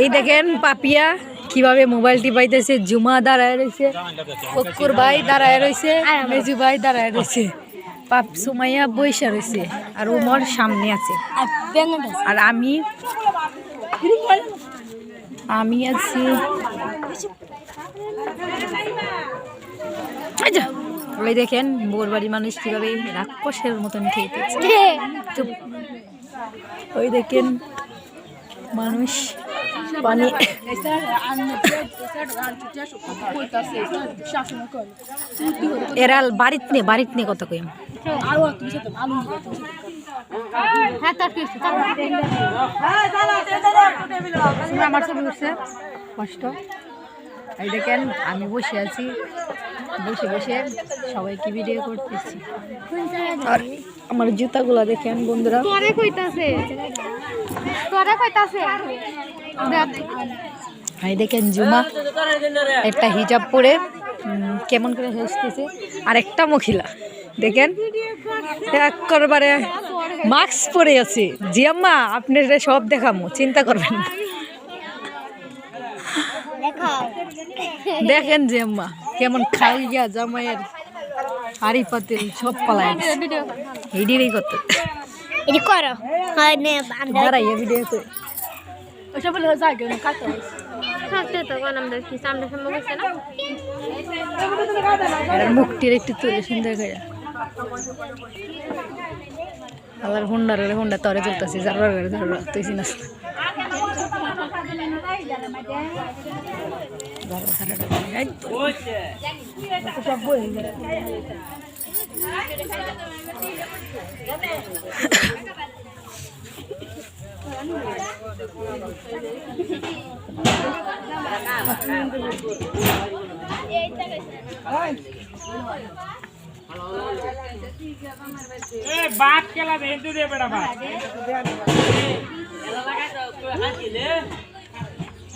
এই দেখেন পাপিয়া কীভাবে মোবাইল টিপাইতেছে জুমা দাঁড়ায় রয়েছে ফক্কুর ভাই দাঁড়ায় রয়েছে মেজু ভাই দাঁড়ায় রয়েছে পাপ সুমাইয়া বৈশা রয়েছে আর উমর সামনে আছে। আর আমি আমি আছি। ওই দেখেন বোর বাড়ি মানুষ কীভাবে রাক্ষসের মতন খেয়েছে ওই দেখেন মানুষ পানি এরা বাড়িত নে বাড়িত নে কত কইম? আমার উঠছে, কষ্ট। এই দেখেন, আমি বসে আছি। বসে বসে সবাইকে ভিডিও করতেছি। আর আমার জুতাগুলা দেখেন বন্ধুরা। তোরে কইতাছে। তোরে কইতাছে। এই দেখেন জুমা একটা হিজাব পরে উম, কেমন করে হেসতেছে। আর একটা মহিলা দেখেন এক করবারে মাস্ক পরে আছে। জি আম্মা আপনার সব দেখামো চিন্তা করবেন না। দেখেন যে আম্মা। কেমন খাই গিয়া জামাইয়ের হাড়ি পাতিল সব পালায় এইডিরই কত এটি করো। হয় নে দাঁড়াইয়া ভিডিও করে। থাকতে তো কোন আমরা কি সামনে সামনে গেছে না? এর মুখটির একটু তুলে সুন্দর করে। হুন্ডার হুন্ডা তরে চলতেছে করে ধরো তুই চিনাস Baca lah, bentuknya berapa? Kalau makan, aku hati berapa?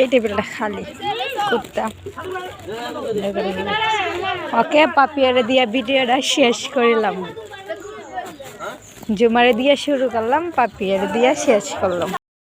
এই টেবিলটা খালি কুত্তা ওকে, পাপিয়ারে দিয়া ভিডিওটা শেষ করিলাম। জুমারে দিয়া শুরু করলাম, পাপিয়ারে দিয়া শেষ করলাম।